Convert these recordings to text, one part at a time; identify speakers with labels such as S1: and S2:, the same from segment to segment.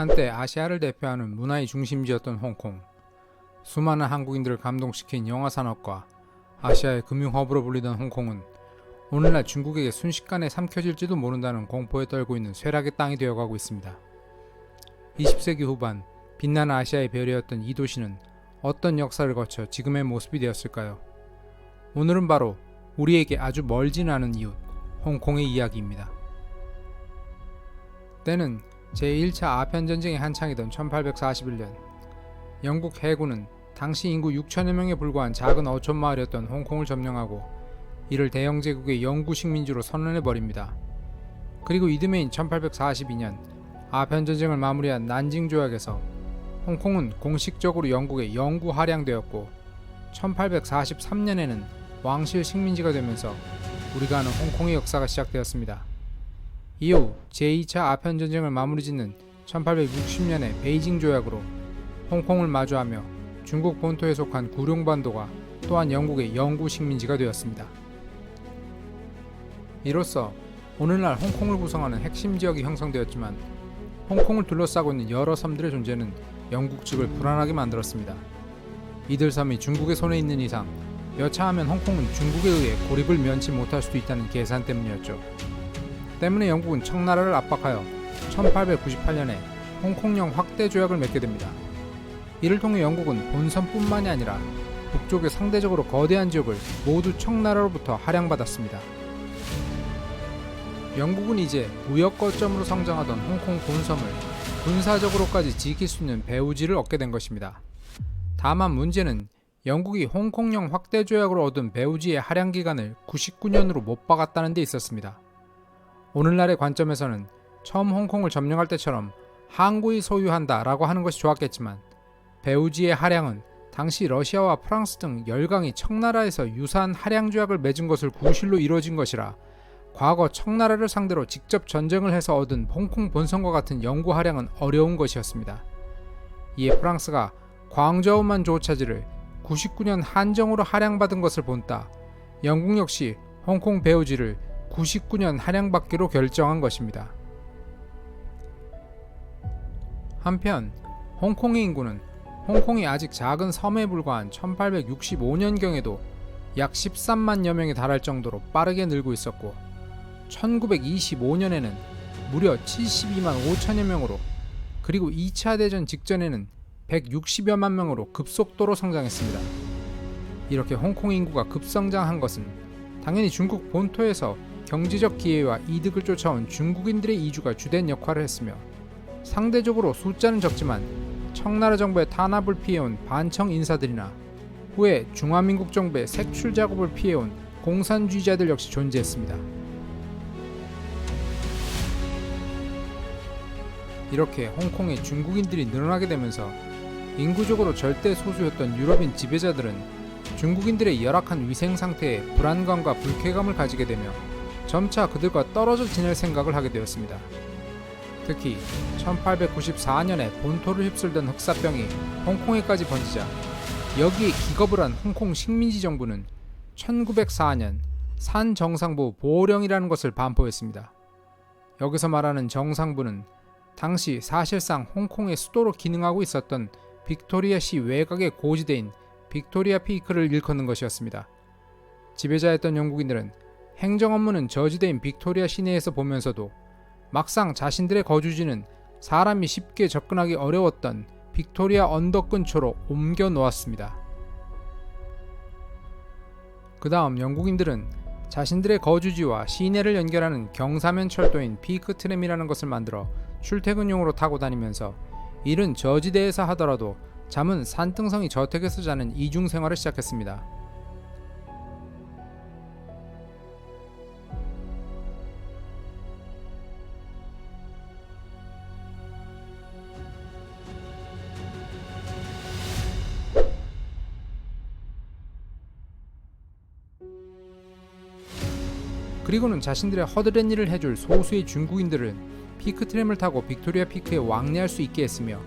S1: 한때 아시아를 대표하는 문화의 중심지였던 홍콩. 수많은 한국인들을 감동시킨 영화 산업과 아시아의 금융 허브로 불리던 홍콩은 오늘날 중국에게 순식간에 삼켜질지도 모른다는 공포에 떨고 있는 쇠락의 땅이 되어가고 있습니다. 20세기 후반 빛나는 아시아의 별이었던 이 도시는 어떤 역사를 거쳐 지금의 모습이 되었을까요? 오늘은 바로 우리에게 아주 멀진 않은 이웃 홍콩의 이야기입니다. 때는 제1차 아편전쟁이 한창이던 1841년 영국 해군은 당시 인구 6천여 명에 불과한 작은 어촌 마을이었던 홍콩을 점령하고 이를 대영 제국의 영구 식민지로 선언해 버립니다. 그리고 이듬해인 1842년 아편 전쟁을 마무리한 난징 조약에서 홍콩은 공식적으로 영국의 영구 할양되었고 1843년에는 왕실 식민지가 되면서 우리가 아는 홍콩의 역사가 시작되었습니다. 이후 제2차 아편 전쟁을 마무리짓는 1860년의 베이징 조약으로 홍콩을 마주하며 중국 본토에 속한 구룡반도가 또한 영국의 영구 식민지가 되었습니다. 이로써 오늘날 홍콩을 구성하는 핵심 지역이 형성되었지만 홍콩을 둘러싸고 있는 여러 섬들의 존재는 영국 측을 불안하게 만들었습니다. 이들 섬이 중국의 손에 있는 이상 여차하면 홍콩은 중국에 의해 고립을 면치 못할 수도 있다는 계산 때문이었죠. 때문에 영국은 청나라를 압박하여 1898년에 홍콩령 확대 조약을 맺게 됩니다. 이를 통해 영국은 본섬뿐만이 아니라 북쪽의 상대적으로 거대한 지역을 모두 청나라로부터 할양받았습니다. 영국은 이제 무역 거점으로 성장하던 홍콩 본섬을 군사적으로까지 지킬 수 있는 배후지를 얻게 된 것입니다. 다만 문제는 영국이 홍콩령 확대 조약으로 얻은 배후지의 할양 기간을 99년으로 못 박았다는 데 있었습니다. 오늘날의 관점에서는 처음 홍콩을 점령할 때처럼 항구이 소유한다 라고 하는 것이 좋았겠지만 배우지의 할양은 당시 러시아와 프랑스 등 열강이 청나라에서 유사한 할양 조약을 맺은 것을 구실로 이루어진 것이라 과거 청나라를 상대로 직접 전쟁을 해서 얻은 홍콩 본성과 같은 영구 할양은 어려운 것이었습니다. 이에 프랑스가 광저우만 조차지를 99년 한정으로 할양받은 것을 본따 영국 역시 홍콩 배우지를 99년 할양받기로 결정한 것입니다. 한편 홍콩의 인구는 홍콩이 아직 작은 섬에 불과한 1865년경에도 약 13만여 명에 달할 정도로 빠르게 늘고 있었고 1925년에는 무려 72만 5천여 명으로 그리고 2차 대전 직전에는 160여만 명으로 급속도로 성장했습니다. 이렇게 홍콩 인구가 급성장한 것은 당연히 중국 본토에서 경제적 기회와 이득을 쫓아온 중국인들의 이주가 주된 역할을 했으며 상대적으로 숫자는 적지만 청나라 정부의 탄압을 피해온 반청 인사들이나 후에 중화민국 정부의 색출 작업을 피해온 공산주의자들 역시 존재했습니다. 이렇게 홍콩에 중국인들이 늘어나게 되면서 인구적으로 절대 소수였던 유럽인 지배자들은 중국인들의 열악한 위생 상태에 불안감과 불쾌감을 가지게 되며 점차 그들과 떨어져 지낼 생각을 하게 되었습니다. 특히 1894년에 본토를 휩쓸던 흑사병이 홍콩에까지 번지자 여기에 기겁을 한 홍콩 식민지 정부는 1904년 산 정상부 보호령이라는 것을 반포했습니다. 여기서 말하는 정상부는 당시 사실상 홍콩의 수도로 기능하고 있었던 빅토리아시 외곽의 고지대인 빅토리아 피크를 일컫는 것이었습니다. 지배자였던 영국인들은 행정 업무는 저지대인 빅토리아 시내에서 보면서도 막상 자신들의 거주지는 사람이 쉽게 접근하기 어려웠던 빅토리아 언덕 근처로 옮겨 놓았습니다. 그 다음 영국인들은 자신들의 거주지와 시내를 연결하는 경사면 철도인 피크 트램이라는 것을 만들어 출퇴근용으로 타고 다니면서 일은 저지대에서 하더라도 잠은 산등성이 저택에서 자는 이중 생활을 시작했습니다. 그리고는 자신들의 허드렛 일을 해줄 소수의 중국인들은 피크 트램을 타고 빅토리아 피크에 왕래할 수 있게 했으며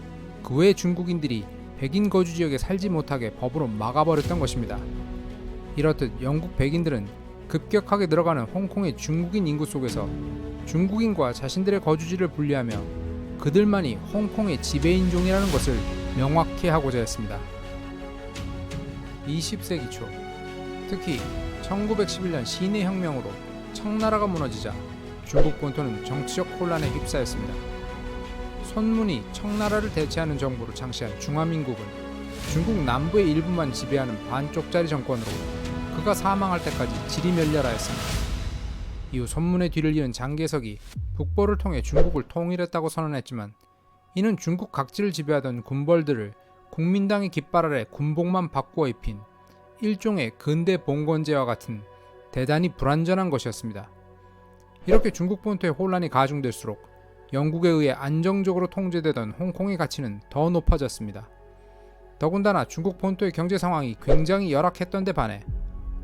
S1: 그 외 중국인들이 백인 거주 지역에 살지 못하게 법으로 막아버렸던 것입니다. 이렇듯 영국 백인들은 급격하게 늘어가는 홍콩의 중국인 인구 속에서 중국인과 자신들의 거주지를 분리하며 그들만이 홍콩의 지배인종이라는 것을 명확히 하고자 했습니다. 20세기 초, 특히 1911년 시내 혁명으로 청나라가 무너지자 중국 본토는 정치적 혼란에 휩싸였습니다. 손문이 청나라를 대체하는 정부로 창시한 중화민국은 중국 남부의 일부만 지배하는 반쪽짜리 정권으로 그가 사망할 때까지 지리멸렬하였습니다. 이후 손문의 뒤를 이은 장개석이 북보를 통해 중국을 통일했다고 선언했지만 이는 중국 각지를 지배하던 군벌들을 국민당의 깃발 아래 군복만 바꾸어 입힌 일종의 근대 봉건제와 같은 대단히 불완전한 것이었습니다. 이렇게 중국 본토의 혼란이 가중될수록 영국에 의해 안정적으로 통제되던 홍콩의 가치는 더 높아졌습니다. 더군다나 중국 본토의 경제 상황이 굉장히 열악했던 데 반해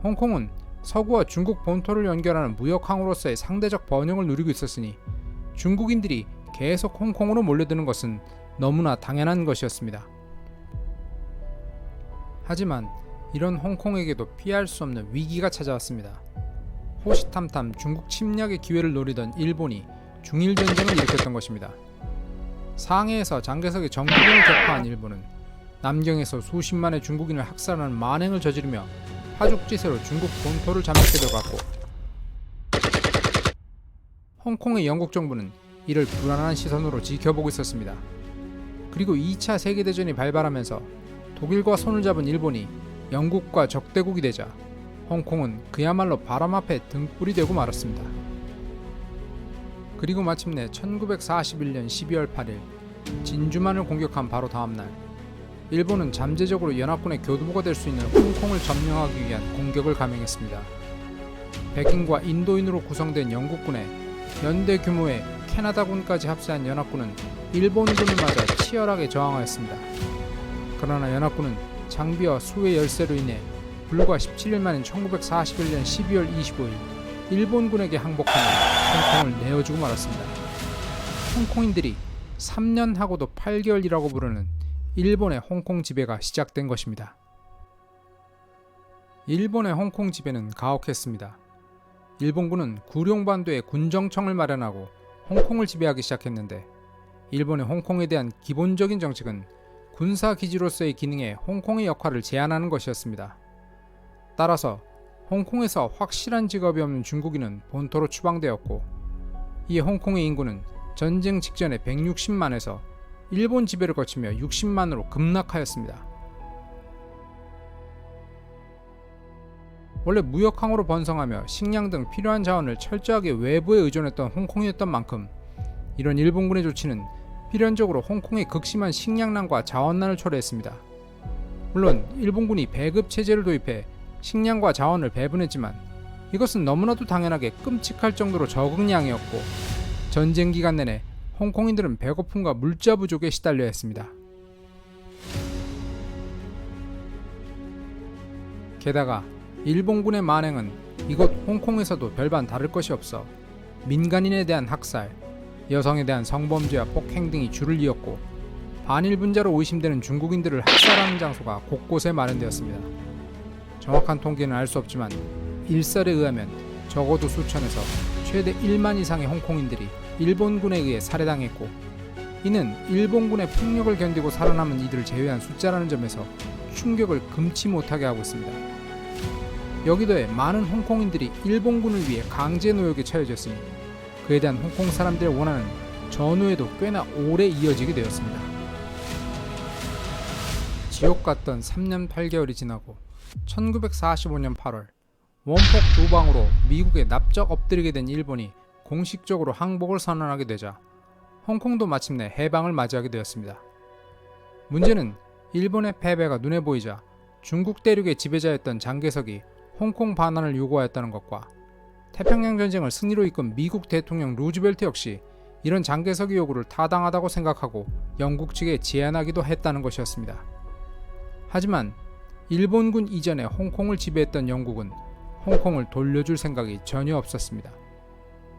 S1: 홍콩은 서구와 중국 본토를 연결하는 무역항으로서의 상대적 번영을 누리고 있었으니 중국인들이 계속 홍콩으로 몰려드는 것은 너무나 당연한 것이었습니다. 하지만 이런 홍콩에게도 피할 수 없는 위기가 찾아왔습니다. 호시탐탐 중국 침략의 기회를 노리던 일본이 중일 전쟁을 일으켰던 것입니다. 상해에서 장개석의 정부군을 격파한 일본은 남경에서 수십만의 중국인을 학살하는 만행을 저지르며 파죽지세로 중국 본토를 잠식해 들어갔고 홍콩의 영국 정부는 이를 불안한 시선으로 지켜보고 있었습니다. 그리고 2차 세계대전이 발발하면서 독일과 손을 잡은 일본이 영국과 적대국이 되자 홍콩은 그야말로 바람 앞에 등불이 되고 말았습니다. 그리고 마침내 1941년 12월 8일 진주만을 공격한 바로 다음 날 일본은 잠재적으로 연합군의 교두보가 될 수 있는 홍콩을 점령하기 위한 공격을 감행했습니다. 백인과 인도인으로 구성된 영국군에 연대 규모의 캐나다군까지 합세한 연합군은 일본군을 맞아 치열하게 저항하였습니다. 그러나 연합군은 장비와 수의 열세로 인해 불과 17일 만인 1941년 12월 25일 일본군에게 항복하며 홍콩을 내어주고 말았습니다. 홍콩인들이 3년하고도 8개월이라고 부르는 일본의 홍콩 지배가 시작된 것입니다. 일본의 홍콩 지배는 가혹했습니다. 일본군은 구룡반도에 군정청을 마련하고 홍콩을 지배하기 시작했는데 일본의 홍콩에 대한 기본적인 정책은 군사 기지로서의 기능에 홍콩의 역할을 제한하는 것이었습니다. 따라서 홍콩에서 확실한 직업이 없는 중국인은 본토로 추방되었고 이에 홍콩의 인구는 전쟁 직전에 160만에서 일본 지배를 거치며 60만으로 급락하였습니다. 원래 무역항으로 번성하며 식량 등 필요한 자원을 철저하게 외부에 의존했던 홍콩이었던 만큼 이런 일본군의 조치는 필연적으로 홍콩의 극심한 식량난과 자원난을 초래했습니다. 물론 일본군이 배급 체제를 도입해 식량과 자원을 배분했지만 이것은 너무나도 당연하게 끔찍할 정도로 적은 양이었고 전쟁 기간 내내 홍콩인들은 배고픔과 물자 부족에 시달려야 했습니다. 게다가 일본군의 만행은 이곳 홍콩에서도 별반 다를 것이 없어 민간인에 대한 학살, 여성에 대한 성범죄와 폭행 등이 줄을 이었고 반일 분자로 의심되는 중국인들을 학살하는 장소가 곳곳에 마련되었습니다. 정확한 통계는 알 수 없지만 일설에 의하면 적어도 수천에서 최대 1만 이상의 홍콩인들이 일본군에 의해 살해당했고 이는 일본군의 폭력을 견디고 살아남은 이들을 제외한 숫자라는 점에서 충격을 금치 못하게 하고 있습니다. 여기도에 많은 홍콩인들이 일본군을 위해 강제 노역에 처해졌으니 그에 대한 홍콩 사람들의 원한은 전후에도 꽤나 오래 이어지게 되었습니다. 지옥 같던 3년 8개월이 지나고 1945년 8월 원폭 두 방으로 미국에 납작 엎드리게 된 일본이 공식적으로 항복을 선언하게 되자 홍콩도 마침내 해방을 맞이하게 되었습니다. 문제는 일본의 패배가 눈에 보이자 중국 대륙의 지배자였던 장개석이 홍콩 반환을 요구하였다는 것과 태평양 전쟁을 승리로 이끈 미국 대통령 루즈벨트 역시 이런 장개석의 요구를 타당하다고 생각하고 영국 측에 제안하기도 했다는 것이었습니다. 하지만 일본군 이전에 홍콩을 지배했던 영국은 홍콩을 돌려줄 생각이 전혀 없었습니다.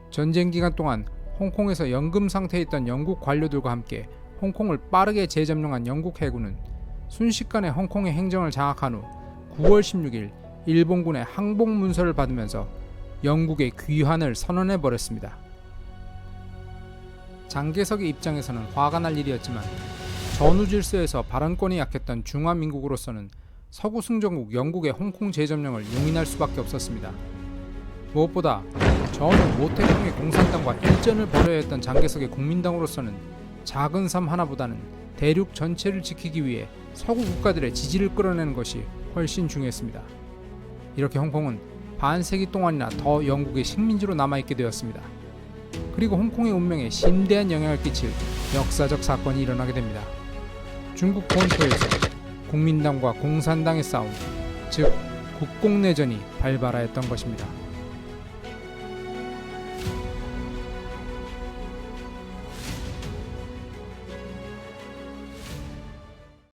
S1: 전쟁 기간 동안 홍콩에서 연금 상태에 있던 영국 관료들과 함께 홍콩을 빠르게 재점령한 영국 해군은 순식간에 홍콩의 행정을 장악한 후 9월 16일 일본군의 항복 문서를 받으면서 영국의 귀환을 선언해 버렸습니다. 장개석의 입장에서는 화가 날 일이었지만 전후 질서에서 발언권이 약했던 중화민국으로서는 서구 승전국 영국의 홍콩 재점령을 용인할 수밖에 없었습니다. 무엇보다 전후 모태풍의 공산당과 일전을 벌여야 했던 장개석의 국민당으로서는 작은 섬 하나보다는 대륙 전체를 지키기 위해 서구 국가들의 지지를 끌어내는 것이 훨씬 중요했습니다. 이렇게 홍콩은 반세기 동안이나 더 영국의 식민지로 남아있게 되었습니다. 그리고 홍콩의 운명에 심대한 영향을 끼칠 역사적 사건이 일어나게 됩니다. 중국 본토에서 국민당과 공산당의 싸움, 즉 국공내전이 발발하였던 것입니다.